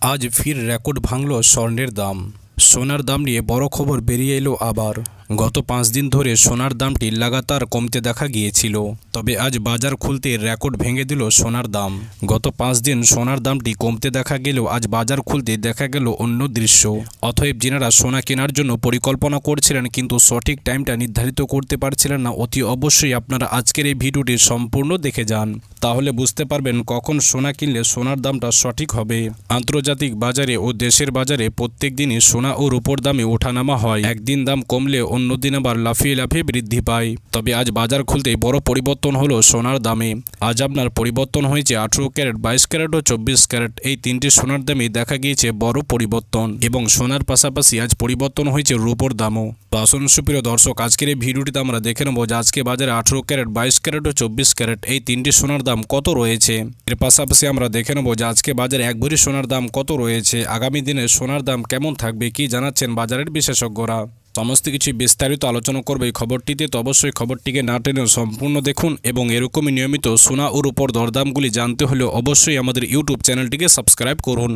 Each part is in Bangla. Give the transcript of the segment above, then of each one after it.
আজ ফির রেকর্ড ভাঙল স্বর্ণের দাম। সোনার দাম নিয়ে বড় খবর বেরিয়ে এলো আবার। গত পাঁচ দিন ধরে সোনার দামটি লাগাতার কমতে দেখা গিয়েছিল, তবে আজ বাজার খুলতে রেকর্ড ভেঙে দিল সোনার দাম। গত পাঁচ দিন সোনার দামটি কমতে দেখা গেলেও আজ বাজার খুলতে দেখা গেল অন্য দৃশ্য। অতএব যিনারা সোনা কেনার জন্য পরিকল্পনা করছিলেন কিন্তু সঠিক টাইমটা নির্ধারিত করতে পারছিলেন না, অতি অবশ্যই আপনারা আজকের এই ভিডিওটি সম্পূর্ণ দেখে যান। তাহলে বুঝতে পারবেন কখন সোনা কিনলে সোনার দামটা সঠিক হবে। আন্তর্জাতিক বাজারে ও দেশের বাজারে প্রত্যেক দিনই সোনা ও রূপোর দামে ওঠানামা হয়। একদিন দাম কমলে অন্য দিন আবার লাফিয়ে লাফিয়ে বৃদ্ধি পায়। তবে আজ বাজার খুলতেই বড় পরিবর্তন হলো সোনার দামে। আজ আপনার পরিবর্তন হয়েছে আঠেরো ক্যারেট, বাইশ ক্যারেট ও চব্বিশ ক্যারেট। এই তিনটি সোনার দামে দেখা গিয়েছে বড় পরিবর্তন এবং সোনার পাশাপাশি আজ পরিবর্তন হয়েছে রূপোর দামও। তো আসুন সুপ্রিয় দর্শক, আজকের এই ভিডিওটিতে আমরা দেখে নেব যে আজকে বাজারে আঠেরো ক্যারেট, বাইশ ক্যারেট ও চব্বিশ ক্যারেট এই তিনটি সোনার দাম কত রয়েছে। এর পাশাপাশি আমরা দেখে নেব যে আজকে বাজারে এক ভরি সোনার দাম কত রয়েছে। আগামী দিনে সোনার দাম কেমন থাকবে কি জানাচ্ছেন বাজারের বিশেষজ্ঞরা? সমস্ত কিছু বিস্তারিত আলোচনা করবে এই খবরটিতে, তো অবশ্যই খবরটিকে না টেনে সম্পূর্ণ দেখুন এবং এরকমই নিয়মিত সোনা ওর উপর দরদামগুলি জানতে হলে অবশ্যই আমাদের ইউটিউব চ্যানেলটিকে সাবস্ক্রাইব করুন।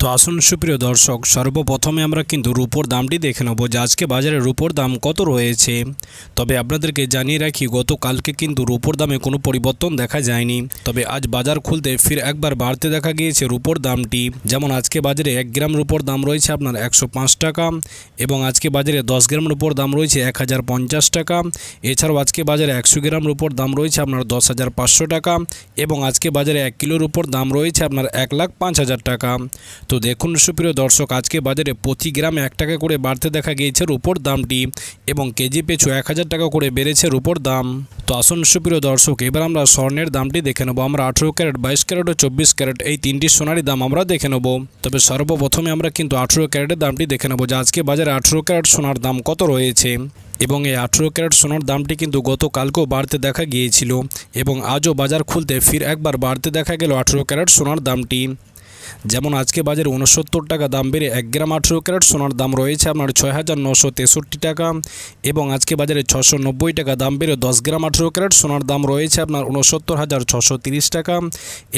তো আসুন, সুপ্রিয় দর্শক, সর্বপ্রথমে আমরা কিন্তু রূপোর দামটি দেখে নেব যে আজকে বাজারে রূপোর দাম কত রয়েছে। তবে আপনাদেরকে জানিয়ে রাখি, গতকালকে কিন্তু রূপোর দামে কোনো পরিবর্তন দেখা যায়নি। তবে আজ বাজার খুলতে ফির একবার বাড়তে দেখা গিয়েছে রূপোর দামটি। যেমন আজকে বাজারে এক গ্রাম রূপোর দাম রয়েছে আপনার একশো পাঁচ টাকা এবং আজকে বাজারে দশ গ্রাম রূপোর দাম রয়েছে এক হাজার পঞ্চাশ টাকা। এছাড়াও আজকে বাজারে একশো গ্রাম রূপোর দাম রয়েছে আপনার দশ হাজার পাঁচশো টাকা এবং আজকে বাজারে এক কিলোর উপর দাম রয়েছে আপনার এক লাখ পাঁচ হাজার টাকা। তো দেখুন সুপ্রিয় দর্শক, আজকে বাজারে প্রতি গ্রামে এক টাকা করে বাড়তে দেখা গিয়েছে রুপোর দামটি এবং কেজি পিছু এক হাজার টাকা করে বেড়েছে রুপোর দাম। তো আসুন সুপ্রিয় দর্শক, এবার আমরা স্বর্ণের দামটি দেখে নেব। আমরা আঠেরো ক্যারেট, বাইশ ক্যারেট ও চব্বিশ ক্যারেট এই তিনটি সোনারি দাম আমরা দেখে নেব। তবে সর্বপ্রথমে আমরা কিন্তু আঠেরো ক্যারেটের দামটি দেখে নেব যে আজকে বাজারে আঠেরো ক্যারেট সোনার দাম কত রয়েছে। এবং এই আঠেরো ক্যারেট সোনার দামটি কিন্তু গতকালকেও বাড়তে দেখা গিয়েছিল এবং আজও বাজার খুলতে ফির একবার বাড়তে দেখা গেল আঠেরো ক্যারেট সোনার দামটি। যেমন আজকে বাজারে উনসত্তর টাকা দাম বেড়ে এক গ্রাম আঠেরো ক্যারেট সোনার দাম রয়েছে আপনার ছয় হাজার নশো তেষট্টি টাকা। এবং আজকে বাজারে ছশো নব্বই টাকা দাম বেড়ে দশ গ্রাম আঠেরো ক্যারেট সোনার দাম রয়েছে আপনার উনসত্তর হাজার ছশো তিরিশ টাকা।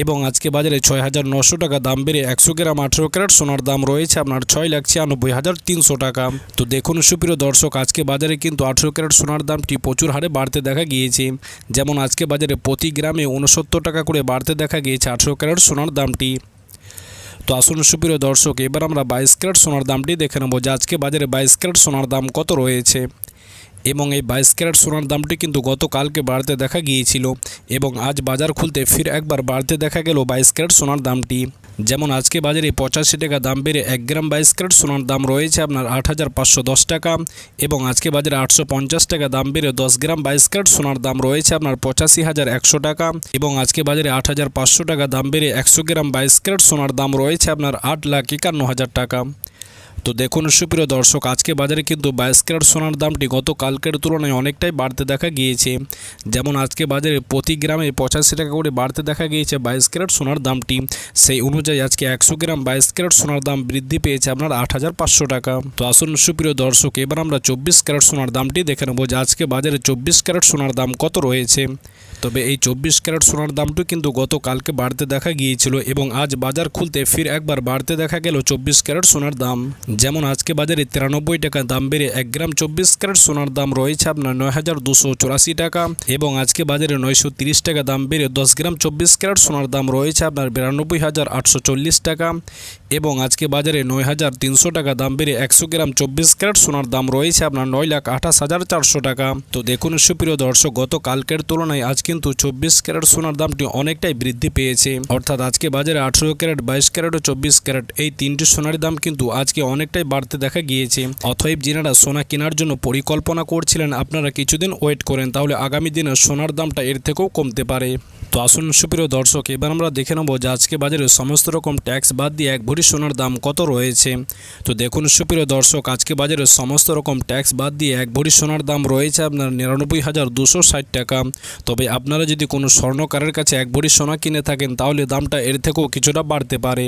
এবং আজকে বাজারে ছয় হাজার নশো টাকা দাম বেড়ে একশো গ্রাম আঠেরো ক্যারেট সোনার দাম রয়েছে আপনার ছয় লাখ ছিয়ানব্বই হাজার তিনশো টাকা। তো দেখুন সুপ্রিয় দর্শক, আজকে বাজারে কিন্তু আঠেরো ক্যারেট সোনার দামটি প্রচুর হারে বাড়তে দেখা গিয়েছে। যেমন আজকে বাজারে প্রতি গ্রামে উনসত্তর টাকা করে বাড়তে দেখা গিয়েছে আঠেরো ক্যারেট সোনার দামটি। তো আসুন সুপ্রিয় দর্শক, এবার আমরা বাইশ ক্যারেট সোনার দামটি দেখে নেব। যে আজকে বাজারে বাইশ ক্যারেট সোনার দাম কত রয়েছে? এবং এই বাইশ ক্যারেট সোনার দামটি কিন্তু গতকালকে বাড়তে দেখা গিয়েছিল এবং আজ বাজার খুলতে ফির একবার বাড়তে দেখা গেল বাইশ ক্যারেট সোনার দামটি। যেমন আজকে বাজারে পঁচাশি টাকা দাম বেড়ে এক গ্রাম বাইশ ক্যারেট সোনার দাম রয়েছে আপনার আট হাজার পাঁচশো দশ টাকা এবং আজকে বাজারে আটশো পঞ্চাশ টাকা দাম বেড়ে দশ গ্রাম বাইশ ক্যারেট সোনার দাম রয়েছে আপনার পঁচাশি হাজার একশো টাকা এবং আজকে বাজারে আট হাজার পাঁচশো টাকা দাম বেড়ে একশো গ্রাম বাইশ ক্যারেট সোনার দাম রয়েছে আপনার আট লাখ একান্ন হাজার টাকা। তো দেখুন, সুপ্রিয় দর্শক, আজকে বাজারে কিন্তু বাইশ ক্যারেট সোনার দামটি গত কালকের তুলনায় অনেকটাই বাড়তে দেখা গিয়েছে। যেমন আজকে বাজারে প্রতি গ্রামে পঁচাশি টাকা করে বাড়তে দেখা গিয়েছে বাইশ ক্যারেট সোনার দামটি। সেই অনুযায়ী আজকে একশো গ্রাম বাইশ ক্যারেট সোনার দাম বৃদ্ধি পেয়েছে আপনার আট হাজার পাঁচশো টাকা। তো আসুন, সুপ্রিয় দর্শক, এবার আমরা চব্বিশ ক্যারেট সোনার দামটি দেখে নেব যে আজকে বাজারে চব্বিশ ক্যারেট সোনার দাম কত রয়েছে। তবে এই চব্বিশ ক্যারেট সোনার দামটি কিন্তু গতকালকে বাড়তে দেখা গিয়েছিল এবং আজ বাজার খুলতে ফির একবার বাড়তে দেখা গেল চব্বিশ ক্যারেট সোনার দাম। যেমন আজকে বাজারে তিরানব্বই টাকা দাম বেড়ে এক গ্রাম চব্বিশ ক্যারেট সোনার দাম রয়েছে আপনার নয় হাজার দুশো চুরাশি টাকা এবং আজকে বাজারে নয়শো তিরিশ টাকা দাম বেড়ে দশ গ্রাম চব্বিশ ক্যারেট সোনার দাম রয়েছে আপনার বিরানব্বই হাজার আটশো চল্লিশ টাকা এবং আজকে বাজারে নয় হাজার তিনশো টাকা দাম বেড়ে একশো গ্রাম চব্বিশ ক্যারেট সোনার দাম রয়েছে আপনার নয় লাখ আঠাশ হাজার চারশো টাকা। তো দেখুন সুপ্রিয় দর্শক গত কালকের তুলনায় আজ কিন্তু চব্বিশ ক্যারেট সোনার দামটি অনেকটাই বৃদ্ধি পেয়েছে। অর্থাৎ আজকে বাজারে আঠেরো ক্যারেট, বাইশ ক্যারেট ও চব্বিশ ক্যারেট এই তিনটি সোনার দাম কিন্তু আজকে অনেকটাই বাড়তে দেখা গিয়েছে। অথব যিনারা সোনা কেনার জন্য পরিকল্পনা করছিলেন, আপনারা কিছুদিন ওয়েট করেন, তাহলে আগামী দিনে সোনার দামটা এর থেকেও কমতে পারে। তো আসুন সুপ্রিয় দর্শক, এবার আমরা দেখে নেব যে আজকে বাজারে সমস্ত রকম ট্যাক্স বাদ দিয়ে এক ভরি সোনার দাম কত রয়েছে। তো দেখুন সুপ্রিয় দর্শক, আজকে বাজারে সমস্ত রকম ট্যাক্স বাদ দিয়ে এক ভরি সোনার দাম রয়েছে আপনার নিরানব্বই হাজার দুশো ষাট টাকা। তবে আপনারা যদি কোনো স্বর্ণকারের কাছে এক ভরি সোনা কিনে থাকেন, তাহলে দামটা এর থেকেও কিছুটা বাড়তে পারে।